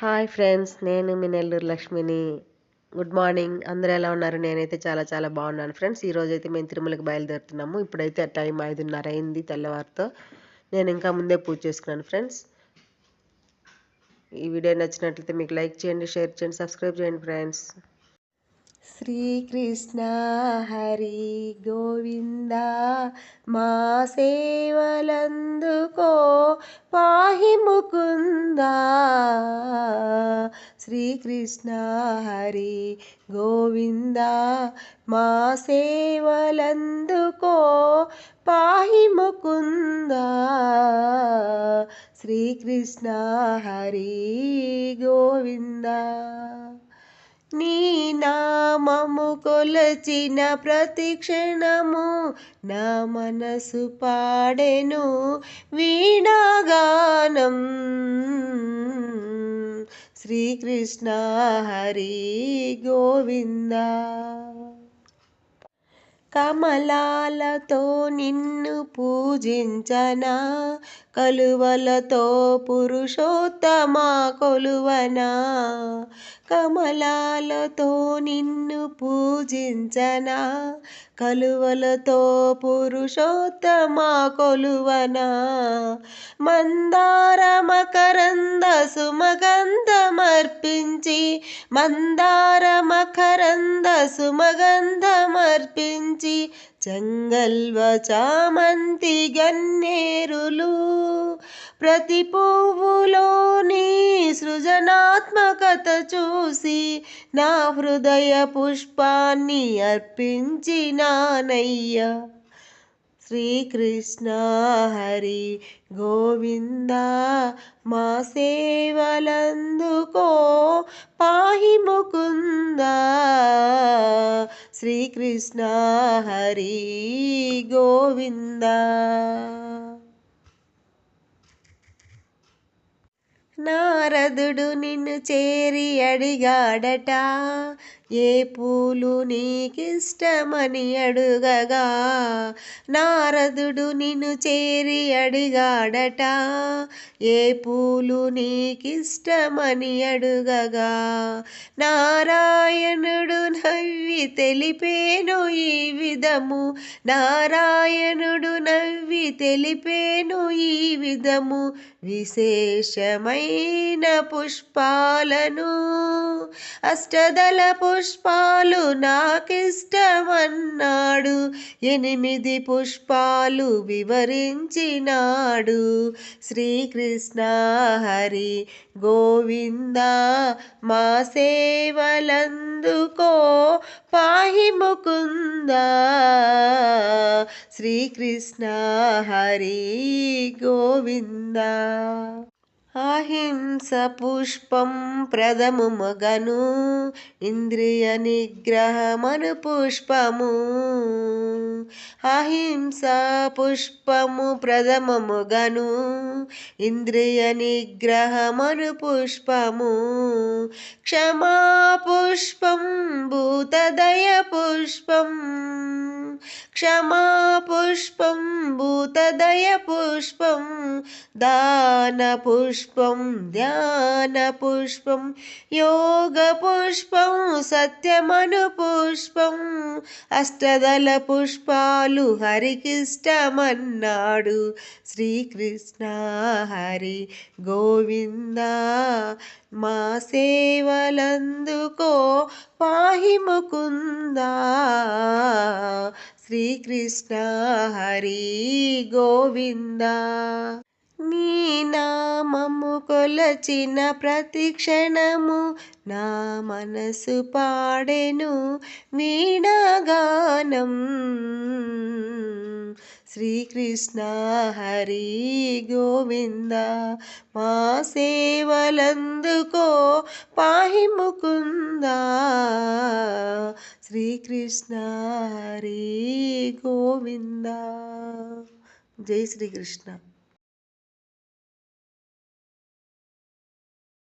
Hi friends నేను మీ నెల్లూరు లక్ష్మిని. Good morning అందరూ ఎలా ఉన్నారు? నేనైతే చాలా చాలా బాగున్నాను ఫ్రెండ్స్ ఈరోజు అయితే మేము తిరుమలకి బయలుదేరుతున్నాము. ఇప్పుడైతే టైం ఐదున్నర అయింది తెల్లవారితో. నేను ఇంకా ముందే పూజ చేసుకున్నాను ఫ్రెండ్స్ ఈ వీడియో నచ్చినట్లయితే మీకు లైక్ చేయండి షేర్ చేయండి సబ్స్క్రైబ్ చేయండి ఫ్రెండ్స్ శ్రీకృష్ణ హరి గోవింద మా సేవలందుకో పాహి ముకుంద. శ్రీకృష్ణ హరి గోవింద మా సేవలందుకో పాహి ముకుంద. శ్రీకృష్ణ హరి గోవింద. నీ నామము కొలచిన ప్రతిక్షణము నా మనసు పాడెను వీణాగానం. శ్రీకృష్ణ హరి గోవింద. కమలాలతో నిన్ను పూజించనా కలువలతో పురుషోత్తమా కొలువనా? కమలాలతో నిన్ను పూజించనా కలువలతో పురుషోత్తమా కొలువనా? మందార మకరంద సుమగంధమర్పించి మందార మకరంద సుమగంధమర్పించి చెంగల్వ చామంతి గన్నేరులు. ప్రతి పువ్వులోని సృజనాత్మకత చూసి నా హృదయ పుష్పాన్ని అర్పించినానయ్యా శ్రీకృష్ణ హరి గోవింద మా సేవలందుకో పాహి ముకుంద. శ్రీకృష్ణ హరి గోవింద. నారదుడు నిన్ను చేరి అడిగాడట ఏ పూలు నీకిష్టమని అడుగగా? నారదుడు నిన్ను చేరి అడిగాడట. ఏ పూలు నీకిష్టమని అడుగగా? నారాయణుడు నవ్వి తెలిపేను ఈ విధము. నారాయణుడు నవ్వి తెలిపేను ఈ విధము. విశేషమైన పుష్పాలను అష్టదల పుష్పాలు నాకిష్టమన్నాడు. ఎనిమిది పుష్పాలు వివరించినాడు. శ్రీకృష్ణ హరి గోవింద మా సేవలందుకో పాహి ముకుంద శ్రీకృష్ణ హరి గోవింద. అహింస పుష్పం ప్రథము మగను ఇంద్రియ నిగ్రహమను పుష్పము. అహింస పుష్పము ప్రథమముగను ఇంద్రియ నిగ్రహమను పుష్పము. క్షమా పుష్పం భూతదయ పుష్పం క్షమా పుష్పం భూతదయ పుష్పం దాన పుష్పం ధ్యాన పుష్పం యోగ పుష్పం సత్యమను పుష్పం అష్టదల పుష్పాలు హరికిష్టమన్నాడు శ్రీకృష్ణ హరి గోవింద మా సేవలందుకో పాహి ముకుంద. శ్రీకృష్ణ హరి గోవింద. నీ నామము కొలచిన ప్రతి క్షణము నా మనసు పాడెను వీణాగానం. శ్రీకృష్ణ హరి గోవింద మా సేవలందుకో పాహి ముకుంద. శ్రీకృష్ణ హరి గోవింద. జై శ్రీకృష్ణ.